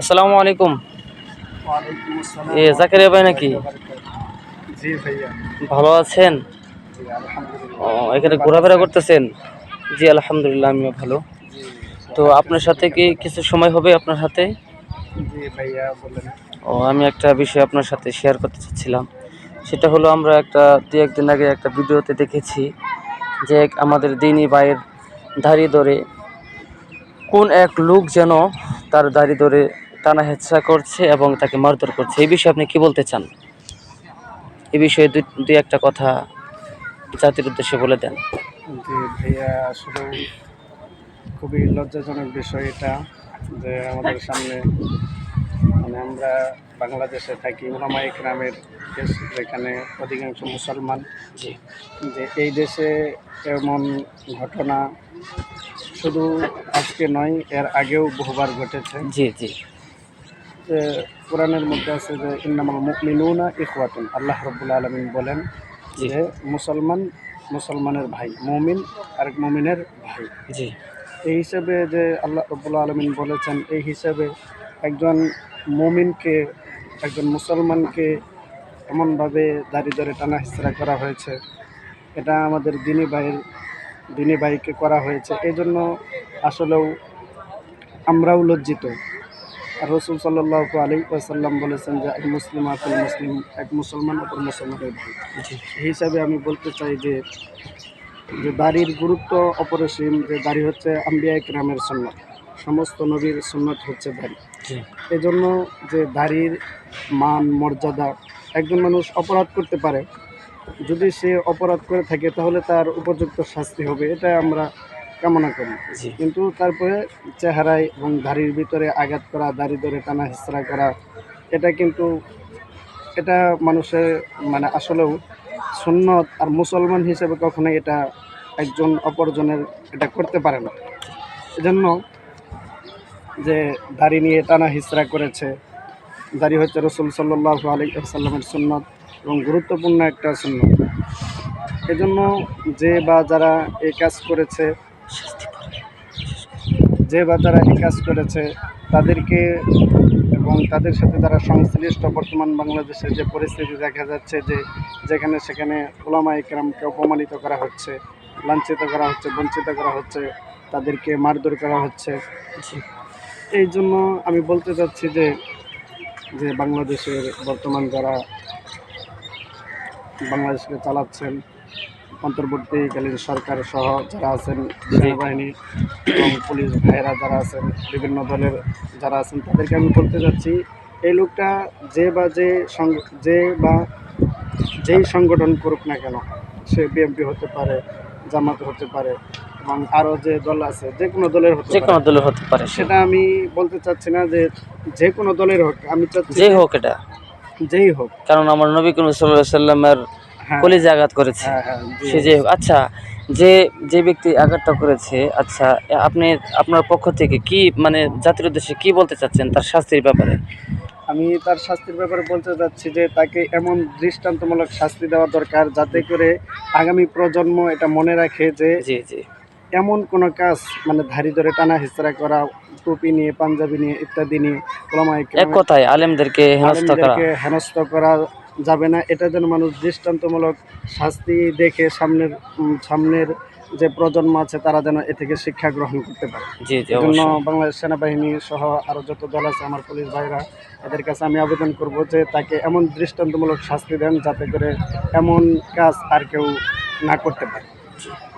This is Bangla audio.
আসসালামু আলাইকুম। এ জাকারিয়া ভাই নাকি? ভালো আছেন? ও এখানে ঘোরাফেরা করতেছেন? জি আলহামদুলিল্লাহ আমিও ভালো। তো আপনার সাথে কি কিছু সময় হবে আপনার হাতে? বলেন। ও আমি একটা বিষয় আপনার সাথে শেয়ার করতে চাচ্ছিলাম। সেটা হলো আমরা একটা দু একদিন আগে একটা ভিডিওতে দেখেছি যে আমাদের দিনী ভাইয়ের দাড়ি ধরে কোন এক লোক যেন তার দাড়ি ধরে টানা হেঁচড়া করছে এবং তাকে মারধর করছে? এই বিষয়ে আপনি কি বলতে চান? এ বিষয়ে দুই একটা কথা জাতির উদ্দেশ্যে বলে দেন। জি ভাইয়া আসলে খুবই লজ্জাজনক বিষয় এটা যে আমাদের সামনে মানে আমরা বাংলাদেশে থাকি ওলামা নামের দেশ যেখানে অধিকাংশ মুসলমান। জি। যে এই দেশে এমন ঘটনা শুধু আজকে নয় এর আগেও বহুবার ঘটেছে। জি জি। যে কোরআনের মধ্যে আছে যে ইন্নামাল মুমিনুনা ইখওয়াতুন। আল্লাহ রব্বুল আলমিন বলেন যে মুসলমান মুসলমানের ভাই মমিন আরেক মমিনের ভাই। জি। এই হিসাবে যে আল্লাহ রব্বুল আলমিন বলেছেন এই হিসাবে একজন মমিনকে একজন মুসলমানকে এমনভাবে দাড়ি ধরে টানা হিসরা করা হয়েছে। এটা আমাদের দিনী ভাইয়ের ভাইকে করা হয়েছে। এই জন্য আসলেও আমরাও লজ্জিত। আর রসুল সাল্লাহ আলী ওয়াসাল্লাম বলেছেন যে এক মুসলিম আকুল মুসলিম এক মুসলমান অপর মুসলমানের ভাই। হিসাবে আমি বলতে চাই যে যে দাড়ির গুরুত্ব অপরিসীম যে দাড়ি হচ্ছে আম্বিয়া গ্রামের সন্ন্যত সমস্ত নবীর সন্ন্যত হচ্ছে দাড়ি। এজন্য যে দাড়ির মান মর্যাদা একজন মানুষ অপরাধ করতে পারে যদি সে অপরাধ করে থাকে তাহলে তার উপযুক্ত শাস্তি হবে এটা আমরা কামনা করি। কিন্তু তারপরে চেহারায় এবং দাড়ির ভিতরে আঘাত করা দাড়ি ধরে টানা হিসরা করা এটা কিন্তু এটা মানুষের মানে আসলেও সুন্নত আর মুসলমান হিসেবে কখনোই এটা একজন অপরজনের এটা করতে পারে না। এজন্য যে দাড়ি নিয়ে টানা হিসরা করেছে দাড়ি হচ্ছে রসুল সাল্লাহ আলী সাল্লামের সুন্নত এবং গুরুত্বপূর্ণ একটা সুন্নত এজন্য যে বা যারা এই কাজ করেছে, যে বা যারা এই কাজ করেছে, তাদেরকে এবং তাদের সাথে যারা সংশ্লিষ্ট বর্তমান বাংলাদেশের যে পরিস্থিতি দেখা যাচ্ছে যে যেখানে সেখানে ওলামা ইকরামকে অপমানিত করা হচ্ছে, লাঞ্ছিত করা হচ্ছে, বঞ্চিত করা হচ্ছে, তাদেরকে মারধর করা হচ্ছে। এই জন্য আমি বলতে চাচ্ছি যে যে বাংলাদেশের বর্তমান যারা বাংলাদেশকে চালাচ্ছেন। অন্তর্বর্তীকালীন সরকার সহ যারা আছেন সেনাবাহিনী এবং পুলিশ ভাইয়েরা যারা আছেন বিভিন্ন দলের যারা আছেন তাদেরকে আমি বলতে চাচ্ছি এই লোকটা যে বা যে সং- যে বা যেই সংগঠন করুক না কেন সে বিএমপি হতে পারে জামাত হতে পারে এবং আরও যে দল আছে যে কোনো দলের হতে যে কোনো দলের হতে পারে সেটা আমি বলতে চাচ্ছি না যে যে কোনো দলের হোক আমি চাচ্ছি যে হোক এটা। যেই হোক কারণ আমার নবী করিম সাল্লাহ সাল্লামের হ্যাঁ কলিজে আঘাত করেছে হ্যাঁ হ্যাঁ। সে যে হোক। আচ্ছা যে যে ব্যক্তি আঘাতটা করেছে আচ্ছা আপনি আপনার পক্ষ থেকে কি মানে জাতির উদ্দেশ্যে কি বলতে চাচ্ছেন তার শাস্তির ব্যাপারে আমি তার শাস্তির ব্যাপারে বলতে চাচ্ছি যে তাকে এমন দৃষ্টান্তমূলক শাস্তি দেওয়া দরকার যাতে করে আগামী প্রজন্ম এটা মনে রাখে যে জি জি এমন কোনো কাজ মানে ধারি ধরে টানা হিসরা করা টুপি নিয়ে পাঞ্জাবি নিয়ে ইত্যাদি নিয়ে ওলামায়ে এক কথায় আলেমদেরকে হেনস্থ করা। হেনস্থ করা যাবে না। এটা যেন মানুষ দৃষ্টান্তমূলক শাস্তি দেখে সামনের সামনের যে প্রজন্ম আছে তারা যেন এ থেকে শিক্ষা গ্রহণ করতে পারে। জন্য বাংলাদেশ সেনাবাহিনী সহ আরও যত দল আছে আমার পুলিশ ভাইরা এদের কাছে আমি আবেদন করব যে তাকে এমন দৃষ্টান্তমূলক শাস্তি দেন যাতে করে এমন কাজ আর কেউ না করতে পারে।